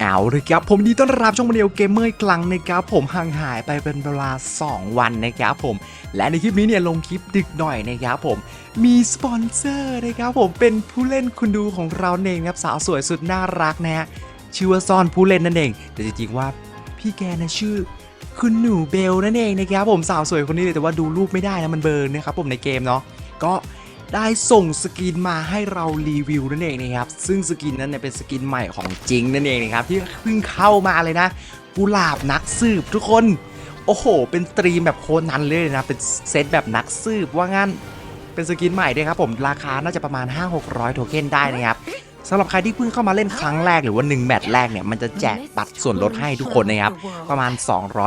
เอาเลยครับผมดีต้อนรับช่องมาเดียวเกมเมอร์อีกครั้งนะครับผมห่างหายไปเป็นเวลา 2 วันนะครับผม และในคลิปนี้เนี่ยลงคลิปดึกหน่อยนะครับผมมีสปอนเซอร์นะครับผมเป็นผู้เล่นคุณดูของเราเองครับสาวสวยสุดน่ารักนะฮะชื่อว่าซ่อนผู้เล่นนั่นเอง แต่จริงๆว่าพี่แกนะชื่อคุณหนูเบลนั่นเองนะครับผมสาวสวยคนนี้เลยแต่ว่าดูรูปไม่ได้นะมันเบลอร์นนะครับผมในเกมเนาะก็ ได้ส่งสกินมาให้เรารีวิวนั่นเองนะครับ ซึ่งสกินนั้นเนี่ยเป็นสกินใหม่ของจริงนั่นเองนะครับที่เพิ่งเข้ามาเลยนะกุหลาบนักสืบทุกคน โอ้โห เป็นตรีมแบบโคนันเลยนะ เป็นเซตแบบนักสืบว่างั้น เป็นสกินใหม่ด้วยครับผม ราคาน่าจะประมาณ 5-600 โทเค็นได้นะครับ สำหรับใครที่เพิ่งเข้ามาเล่นครั้งแรกหรือว่า 1 แมตช์แรกเนี่ย มันจะแจกบัตรส่วนลดให้ทุกคนนะครับ ประมาณ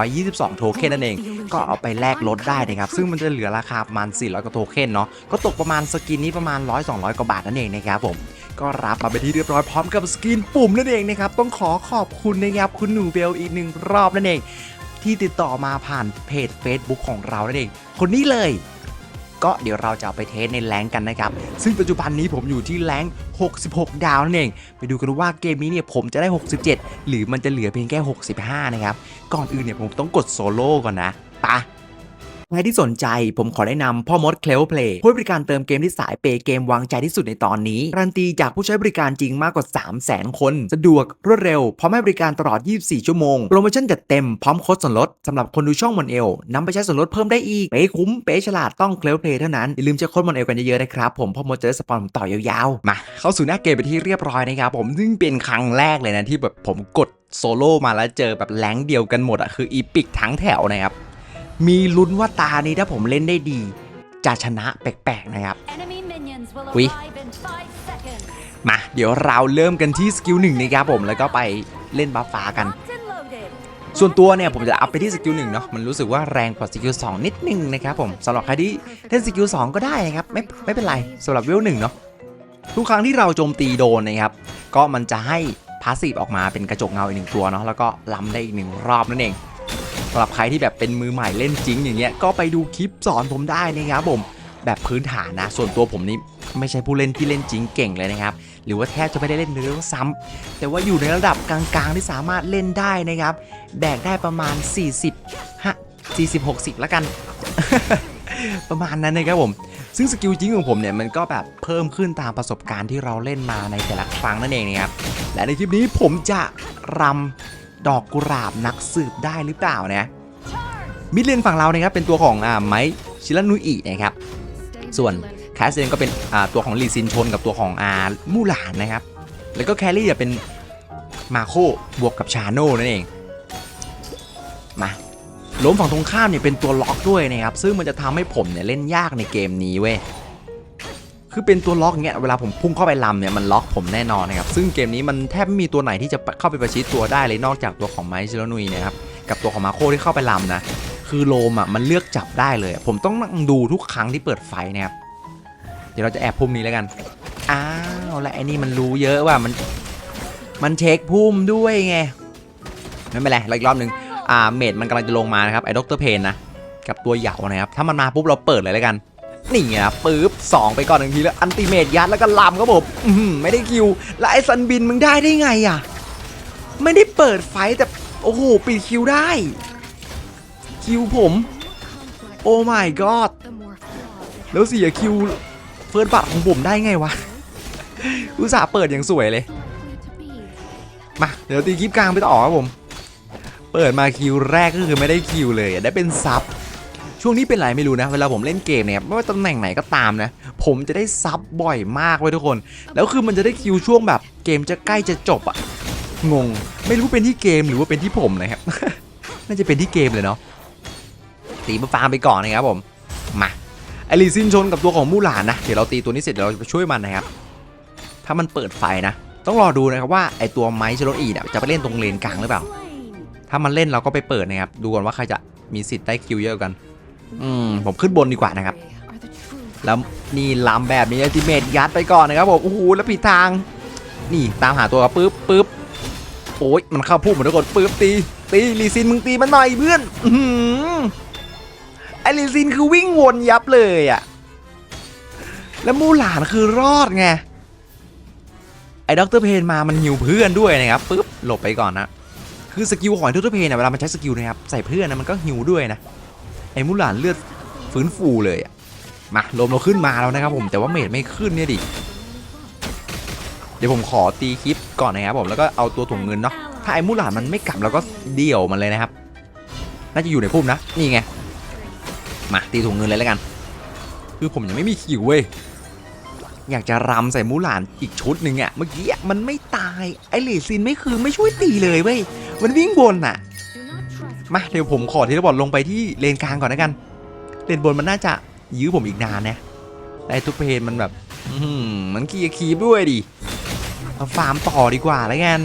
222 โทเค็นนั่นเอง ก็เอาไปแลกลดได้นะครับ ซึ่งมันจะเหลือราคาประมาณ 400 กว่าโทเค็นเนาะก็ตกประมาณสกินนี้ประมาณ 100-200 กว่าบาทนั่นเองนะครับผมก็รับมาเป็นที่เรียบร้อยพร้อมกับสกินปุ่มนั่นเองนะครับต้องขอขอบคุณนะครับคุณหนูเบลอีกหนึ่งรอบนั่นเอง ที่ติดต่อมาผ่านเพจ Facebook ของเรานั่นเอง คนนี้เลย ก็เดี๋ยวเราจะเอาไปเทสในแรงกันนะครับ ซึ่งปัจจุบันนี้ผมอยู่ที่แรง66 ดาวนั่นเอง ไปดูกันว่าเกมนี้เนี่ยผมจะได้ 67 หรือมันจะเหลือเพียงแค่ 65 นะครับ ก่อนอื่นเนี่ยผมต้องกดโซโล่ก่อนนะไปะ ใครที่สนใจผมขอแนะนำพ่อมดเคล p เพลย์ผู้ให้บริการเติมเกมที่สายเปย์เกมวางใจที่สุดในตอนนี้ การันตีจากผู้ใช้บริการจริงมากกว่า 3 0 0 0 0 0 คน สะดวกรวดเร็ว พร้อมให้บริการตลอด 24 ชั่วโมง โปรโมชั่นจัดเต็มพร้อมโค้ดส่วนลดสำหรับคนดูช่องมอนเอลนำไปใช้ส่วนลดเพิ่มได้อีกเป๊คุ้มเป๊ฉลาดต้องเคล p เพลย์เท่านั้นอย่าลืมใช้โค้ดมอนเอลกันเยอะๆนะครับผมพ่อมดเจอสปอนผมต่อยาวๆมาเข้าสู่หน้าเกมไปที่เรียบร้อยนะครับผมซึ่งเป็นครั้งแรกเลยนะที่แบบผมกดโซโล่มาแล้วเจอแบบแรงเดียวกันหมดอะคืออีพิกทั้งแถวนะครับ มีลุ้นว่าตานี้ถ้าผมเล่นได้ดี จะชนะแปลกๆนะครับ Enemy minions will Oui. arrive in five seconds. มาเดี๋ยวเราเริ่มกันที่สกิลหนึ่งนะครับผมแล้วก็ไปเล่นบัฟฟ้ากัน Locked and loaded. ส่วนตัวเนี่ยผมจะอัพไปที่สกิลหนึ่งเนาะมันรู้สึกว่าแรงกว่าสกิลสองนิดนึงนะครับผมสำหรับใครที่เล่นสกิลสองก็ได้นะครับไม่ไม่เป็นไรสำหรับเวลหนึ่งเนาะทุกครั้งที่เราโจมตีโดนนะครับ ก็มันจะให้พาสซีฟออกมาเป็นกระจกเงาอีกหนึ่งตัวเนาะแล้วก็ล้ำได้อีกหนึ่งรอบนั่นเอง สำหรับใครที่แบบเป็นมือใหม่เล่นจริงอย่างเงี้ยก็ไปดูคลิปสอนผมได้นะครับผมแบบพื้นฐานนะ ส่วนตัวผมนี่ไม่ใช่ผู้เล่นที่เล่นจริงเก่งเลยนะครับ หรือว่าแทบจะไม่ได้เล่นเลยด้วยซ้ำแต่ว่าอยู่ในระดับกลางๆที่สามารถเล่นได้นะครับ แบกได้ประมาณ 40ฮะ40 60 แล้วกัน ประมาณนั้นนะครับผม ซึ่งสกิลจริงของผมเนี่ยมันก็แบบเพิ่มขึ้นตามประสบการณ์ที่เราเล่นมาในแต่ละครั้งนั่นเองนะครับ และในคลิปนี้ผมจะรำ ดอกกุหลาบนักสืบได้หรือเปล่านะมิดเลนฝั่งเรานะครับเป็นตัวของอ่าไมค์ชิรานุอินะครับส่วนแคสเซนก็เป็นอ่าตัวของลีซินชนกับตัวของอามู่หลานนะครับแล้วก็แครี่จะเป็นมาโคบวกกับชาโน่นั่นเองมาล้มฝั่งตรงข้ามเนี่ยเป็นตัวล็อกด้วยนะครับซึ่งมันจะทำให้ผมเนี่ยเล่นยากในเกมนี้เว้ย คือเป็นตัวล็อกเงี้ยเวลาผมพุ่งเข้าไปลำเนี่ยมันล็อกผมแน่นอนนะครับซึ่งเกมนี้มันแทบไม่มีตัวไหนที่จะเข้าไปประชิดตัวได้เลยนอกจากตัวของไมค์ชิโรนุยนะครับกับตัวของมาโคที่เข้าไปลำนะคือโลมอะมันเลือกจับได้เลย ผมต้องนั่งดูทุกครั้งที่เปิดไฟนะครับเดี๋ยวเราจะแอบพุ่มนี้แล้วกันอ้าวแล้วไอ้นี่มันรู้เยอะว่ามันมันเช็คพุ่มด้วยไงไม่เป็นไรเราอีกรอบหนึ่งอ่าเมดมันกำลังจะลงมานะครับไอ้ด็อกเตอร์เพนนะกับตัวเหยานะครับถ้ามันมาปุ๊บเราเปิดเลยแล้วกัน นี่ไงปึ๊บสองไปก่อนหนึ่งทีแล้วอันติเมตยัดแล้วก็ลำครับผมไม่ได้คิว แล้วไอ้ซันบินมึงได้ได้ไงอะ ไม่ได้เปิดไฟแต่โอ้โหปิดคิวได้ คิวผม โอ้ my god แล้วเสียคิวเฟิร์สบัตของผมได้ไงวะ อุตส่าห์เปิดอย่างสวยเลย มา เดี๋ยวตีคลิปกลางไปต่อครับผม เปิดมาคิวแรกก็คือไม่ได้คิวเลย ได้เป็นซับ ช่วงนี้เป็นไรไม่รู้นะ เวลาผมเล่นเกมเนี่ยไม่ว่าตำแหน่งไหนก็ตามนะ ผมจะได้ซับบ่อยมากเว้ทุกคน แล้วคือมันจะได้คิวช่วงแบบเกมจะใกล้จะจบอะงง ไม่รู้เป็นที่เกมหรือว่าเป็นที่ผมนะครับ น่าจะเป็นที่เกมเลยเนาะตีมาฟาร์มไปก่อนนะครับผมมาไอรีซินชนกับตัวของมู่หลานนะเดี๋ยวเราตีตัวนี้เสร็จเดี๋ยวเราจะไปช่วยมันนะครับ ถ้ามันเปิดไฟนะ ต้องรอดูนะครับว่าไอตัวไมค์ชโรอีเนี่ยจะไปเล่นตรงเลนกลางหรือเปล่า ถ้ามันเล่นเราก็ไปเปิดนะครับดูก่อนว่าใครจะมีสิทธิ์ได้คิวเยอะกัน อืมผมขึ้นบนดีกว่านะครับ แล้วนี่ลำแบบนี้ทีเมทยัดไปก่อนนะครับผมโอ้โหแล้วผิดทาง นี่ตามหาตัวปึ๊บปึ๊บโอ้ยมันเข้าพุ่มหมดทุกคนปึ๊บตี ตีลีซินมึงตีมันหน่อยเพื่อนอื้อหือไอลีซินคือวิ่งวนยับเลยอะแล้วมูหลานคือรอดไงไอ้ด็อกเตอร์เพนมามันหิวเพื่อนด้วยนะครับปุ๊บหลบไปก่อนนะคือสกิลของด็อกเตอร์เพนเนี่ยเวลามันใช้สกิลนะครับใส่เพื่อนนะมันก็หิวด้วยนะไอ้มูหลานเลือดฟื้นฟูเลยอะมาลมเราขึ้นมาแล้วนะครับผมแต่ว่าเมดไม่ขึ้นเนี่ยดิเดี๋ยวผมขอตีคลิปก่อนนะครับผมแล้วก็เอาตัวถุงเงินเนาะถ้าไอ้มูหลานมันไม่กลับเราก็เดี่ยวมันเลยนะครับ น่าจะอยู่ในพุ่มนะนี่ไงมาตีถุงเงินเลยแล้วกัน คือผมยังไม่มีคิวเว้ยอยากจะรำใส่มูหลานอีกชุดหนึ่งอะเมื่อกี้มันไม่ตายไอ้เลซินไม่คือไม่ช่วยตีเลยเว้ยมันวิ่งบนอะ มาเดี๋ยวผมขอเทเลพอร์ตลงไปที่เลนกลางก่อนนะกัน เลนบนมันน่าจะยื้อผมอีกนานนะแต่ไอ้ทุกเพนมันแบบอื้อหือมันขี้คีบด้วยดิมาฟาร์มต่อดีกว่าแล้วกัน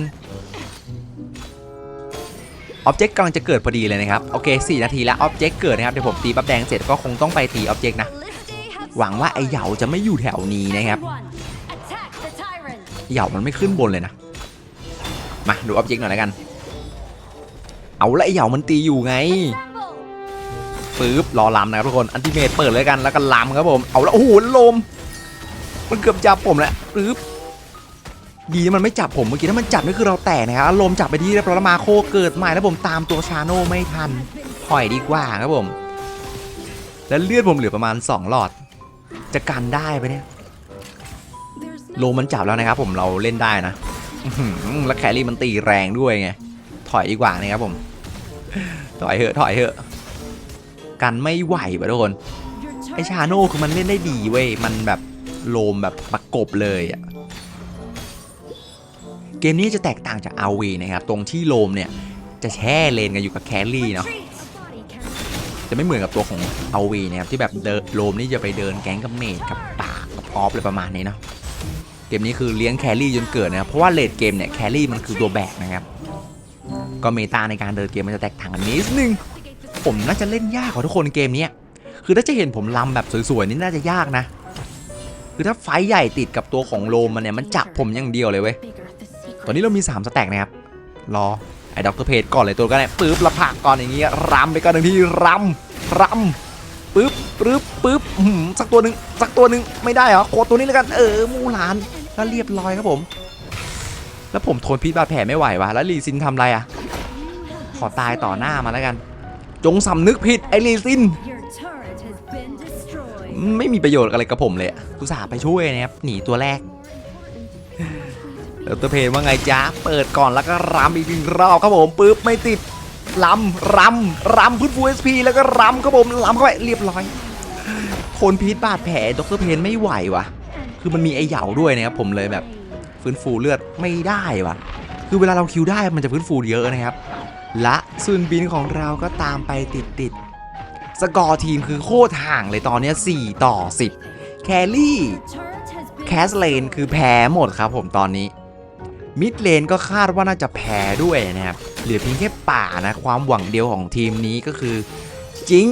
ออบเจกต์กำลังจะเกิดพอดีเลยนะครับ โอเค 4 นาทีแล้วออบเจกต์เกิดนะครับ เดี๋ยวผมตีบัฟแดงเสร็จก็คงต้องไปตีออบเจกต์นะ Felicity has หวังว่าไอ้เหยาจะไม่อยู่แถวนี้นะครับ one. Attack the tyrant. เหยามันไม่ขึ้นบนเลยนะ มาดูออบเจกต์หน่อยแล้วกัน เอาละไอ้เหยามันตีอยู่ไงปึ๊บรอลำนะครับทุกคนอันติเมตเปิดเลยกันแล้วก็ลำครับผมเอาละโอ้โหลม มันเกือบจับผมแล้วปึ๊บดีที่มันไม่จับผมเมื่อกี้ถ้ามันจับนี่คือเราแตกนะครับลมจับไปที่เรียบร้อยแล้วมาโคเกิดใหม่แล้วผมตามตัวชาโน่ไม่ทันถอยดีกว่าครับผม แล้วเลือดผมเหลือประมาณ 2 หลอด จะกันได้ไปเนี่ยโลมันจับแล้วนะครับผมเราเล่นได้นะแล้วแครี่มันตีแรงด้วยไงถอยดีกว่านะครับผม ถอยเหอะถอยเหอะกันไม่ไหวป่ะทุกคนไอชาโน่คือมันเล่นได้ดีเว้ยมันแบบโลมแบบประกบเลยอะเกมนี้จะแตกต่างจากอาวีนะครับตรงที่โลมเนี่ยจะแช่เลนกันอยู่กับแครี่เนาะจะไม่เหมือนกับตัวของอาวีนะครับที่แบบเดินโลมนี่จะไปเดินแก๊งกับเมดกับป่ากับออฟเลยประมาณนี้เนาะเกมนี้คือเลี้ยงแครี่จนเกิดนะครับเพราะว่าเลดเกมเนี่ยแครี่มันคือตัวแบกนะครับ ก็เมตาในการเดินเกมมันจะแตกต่างกันนิดนึง ผมน่าจะเล่นยากกว่าทุกคนเกมนี้คือถ้าจะเห็นผมลำแบบสวยๆนี่น่าจะยากนะ คือถ้าไฟใหญ่ติดกับตัวของโลมมันเนี่ยมันจับผมอย่างเดียวเลยเว้ย ตอนนี้เรามี 3 สแต็กนะครับ รอไอ้ด็อกเตอร์เพจก่อนเลยตัวก็ได้ปึ๊บละผักก่อนอย่างเงี้ยรำไปก่อนหนึ่งทีรำรำปึ๊บปึ๊บปึ๊บอื้อหือสักตัวหนึ่งสักตัวหนึ่งไม่ได้เหรอโคตรตัวนี้แล้วกันเออมูหลานแล้วเรียบร้อยครับผม แล้วผมทนพิษบาดแผลไม่ไหววะแล้วลีซินทำไรอะ อตายต่อหน้ามาแล้วกัน จงสำนึกผิดไอ้ลีซิน Your turret has been destroyed. ไม่มีประโยชน์อะไรกับผมเลยอะอุตส่าห์ไปช่วยนะครับหนีตัวแรกเดลต้าเพนว่าไงจ๊ะ เปิดก่อนแล้วก็รำอีกหนึ่งรอบครับผมปึ๊บไม่ติดรำรำรำพื้นฟูเอสพีแล้วก็รำครับผมรำเข้าไปเรียบร้อยคนพีทบาดแผลดรเพนไม่ไหววะคือมันมีไอเหยาด้วยนะครับผมเลยแบบฟื้นฟูเลือดไม่ได้วะคือเวลาเราคิวได้มันจะฟื้นฟูเยอะนะครับ และซุนบินของเราก็ตามไปติดติดๆ สกอร์ทีมคือโคตรห่างเลยตอนนี้ 4 ต่อ 10 แครี่แคสเลนคือแพ้หมดครับผมตอนนี้ มิดเลนก็คาดว่าน่าจะแพ้ด้วยนะครับ เหลือเพียงแค่ป่านะ ความหวังเดียวของทีมนี้ก็คือจิง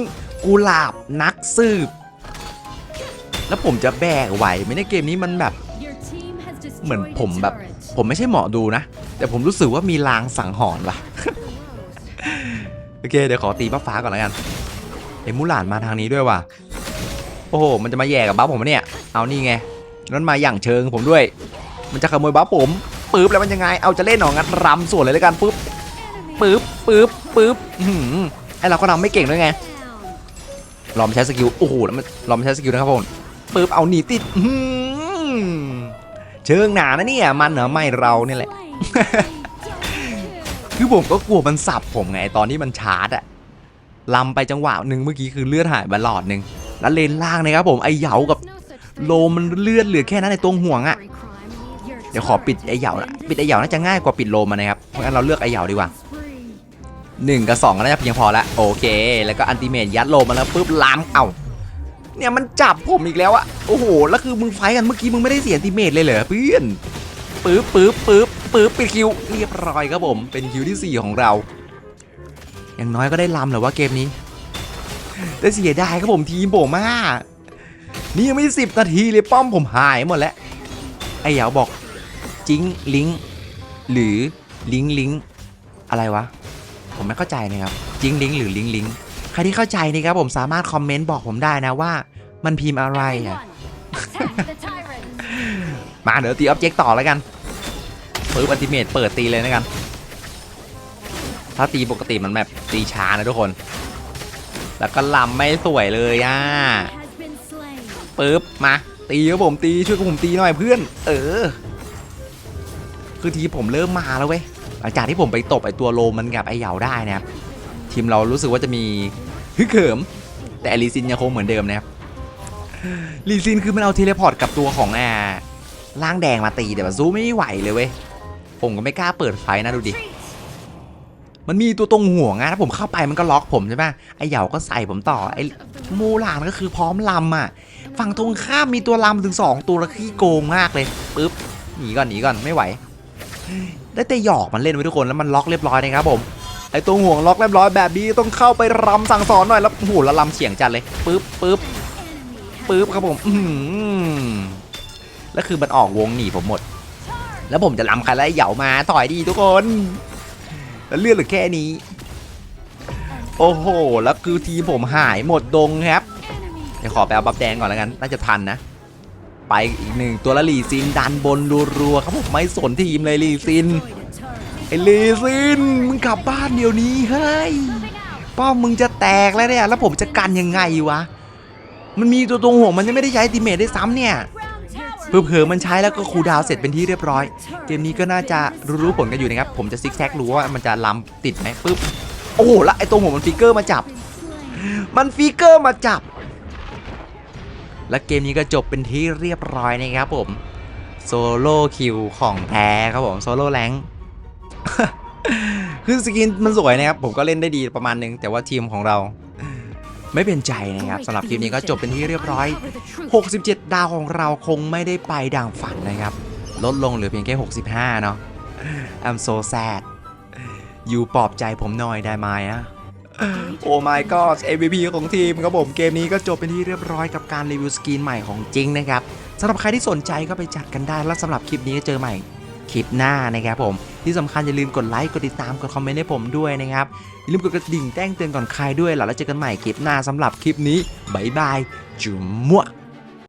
กุหลาบนักสืบ แล้วผมจะแบกไหวไหมในเกมนี้มันแบบ เหมือนผมแบบ ผมไม่ใช่หมอดูนะ แต่ผมรู้สึกว่ามีลางสังหรณ์ว่ะ โอเค เดี๋ยวขอตีบัฟฟ้าก่อนแล้วกันเอ็มมูหลานมาทางนี้ด้วยว่ะ โอ้โห มันจะมาแย่กับบัฟผมปะเนี่ย เอานี่ไงนั่นมาอย่างเชิงผมด้วย มันจะขโมยบัฟผมปึ๊บแล้วมันยังไง เอาจะเล่นหนองัดรำส่วนเลยแล้วกันปึ๊บปึ๊บปึ๊บปึ๊บอื้อหือไอเราก็รำไม่เก่งด้วยไงลองใช้สกิล โอ้โห แล้วมันลองใช้สกิลนะครับผมปึ๊บเอาหนีติดเชิงหนานะเนี่ย มันเหรอไม่เราเนี่ยแหละ คือผมก็กลัวมันสับผมไงตอนที่มันชาร์จอะลำไปจังหวะหนึ่งเมื่อกี้คือเลือดหายไปหลอดหนึ่งแล้วเลนล่างนะครับผมไอเหยากับโลมันเลือดเหลือแค่นั้นในตรงห่วงอะเดี๋ยวขอปิดไอเหยานะปิดไอเหยาน่าจะง่ายกว่าปิดโลมันนะครับเพราะงั้นเราเลือกไอเหยาดีกว่าหนึ่งกับสองก็น่าจะเพียงพอละโอเค แล้วก็อันติเมตยัดโลมาแล้วปุ๊บล้ำเอ้าเนี่ยมันจับผมอีกแล้วอะโอ้โหแล้วคือมึงไฟกันเมื่อกี้มึงไม่ได้เสียอันติเมตเลยเหรอเพื่อนปึ๊บปึ๊บปึ๊บ ปึ๊บปิดคิวเรียบร้อยครับผม เป็นคิวที่สี่ของเรา อย่างน้อยก็ได้ลำเหรอว่าเกมนี้ แต่เสียดายครับผมทีมผมมากนี่ยังไม่สิบนาทีเลยป้อมผมหายหมดแล้ว ไอ้เหยาบอก จิงลิงก์หรือลิงก์ลิงก์อะไรวะ ผมไม่เข้าใจนะครับจิงลิงก์หรือลิงก์ลิงก์ใครที่เข้าใจนี่ครับผมสามารถคอมเมนต์บอกผมได้นะว่า มันพิมพ์อะไรอะ Everyone, attack the tyrant. มาเดี๋ยวตีออบเจกต์ต่อแล้วกัน ปึ๊บอัลติเมตเปิดตีเลยนะกัน ถ้าตีปกติมันแบบตีช้านะทุกคน แล้วก็ลำไม่สวยเลยอะปึ๊บมาตีครับผมตีช่วยกับผมตีหน่อยเพื่อน เออ คือทีผมเริ่มมาแล้วเว้ยหลังจากที่ผมไปตบไอตัวโลมันกับไอเหยาได้นะครับทีมเรารู้สึกว่าจะมีฮึกเหิม แต่ลีซินยังคงเหมือนเดิมนะครับลีซินคือมันเอาเทเลพอร์ตกับตัวของแอ่าร่างแดงมาตีแต่ว่าซูไม่ไหวเลยเว้ย ผมก็ไม่กล้าเปิดไฟนะดูดิ มันมีตัวตรงห่วงอะถ้าผมเข้าไปมันก็ล็อกผมใช่ปะไอเหยาก็ใส่ผมต่อ ไอมูหลานก็คือพร้อมลำอะฝั่งตรงข้ามมีตัวลำถึง2ตัวแล้วขี้โกงมากเลยปึ๊บหนีก่อนหนีก่อนไม่ไหว ได้แต่หยอกมันเล่นไว้ทุกคนแล้วมันล็อกเรียบร้อยนะครับผมไอตัวห่วงล็อกเรียบร้อยแบบนี้ต้องเข้าไปรำสั่งสอนหน่อยแล้วโอ้โหแล้วลำเฉียงจัดเลยปึ๊บปึ๊บปึ๊บครับผม อืแล้วคือมันออกวงหนีผมหมด แล้วผมจะลำใครแล้วเหยามาถอยดีทุกคน แล้วเลือดเหลือแค่นี้ โอ้โห แล้วคือทีมผมหายหมดดงครับ enemy เดี๋ยวขอไปเอาบัฟแดงก่อนแล้วกัน น่าจะทันนะ ไปอีกหนึ่งตัวละลีซินดันบนรัวๆครับผมไม่สนทีมเลยลีซินไอ้ลีซินมึงกลับบ้านเดี๋ยวนี้เฮ้ยป้อมมึงจะแตกแล้วเนี่ยแล้วผมจะกันยังไงวะ มันมีตัวตรงห่วงมันยังไม่ได้ใช้ติเมทได้ซ้ำเนี่ย เผลอมันใช้แล้วก็คูลดาวเสร็จเป็นที่เรียบร้อย เกมนี้ก็น่าจะรู้ผลกันอยู่นะครับ ผมจะซิกแซกรู้ว่ามันจะล้ำติดไหมปึ๊บ โอ้โหแล้วไอตัวหัวมันฟิกเกอร์มาจับ มันฟิกเกอร์มาจับ และเกมนี้ก็จบเป็นที่เรียบร้อยนะครับผม โซโล่คิวของแท้ครับผมโซโล่แรงคือสกินมันสวยนะครับ ผมก็เล่นได้ดีประมาณนึง แต่ว่าทีมของเรา ไม่เป็นใจนะครับสำหรับคลิปนี้ก็จบเป็นที่เรียบร้อย Cover the truth. 67 ดาวของเราคงไม่ได้ไปดังฝันนะครับ ลดลงเหลือเพียงแค่ 65 เนาะ I'm so sad อยู่ปลอบใจผมหน่อยได้ไหมอะโอ้ my god MVP ของทีมครับผมเกมนี้ก็จบเป็นที่เรียบร้อยกับการรีวิวสกินใหม่ของจริงนะครับสำหรับใครที่สนใจก็ไปจัดกันได้แล้วสำหรับคลิปนี้ก็เจอใหม่ คลิปหน้านะครับผม ที่สำคัญอย่าลืมกดไลค์ กดติดตาม กดคอมเมนต์ให้ผมด้วยนะครับ อย่าลืมกดกระดิ่งแจ้งเตือนก่อนใครด้วยแล้วเจอกันใหม่คลิปหน้าสำหรับคลิปนี้บายบายจุ๊มมั่ว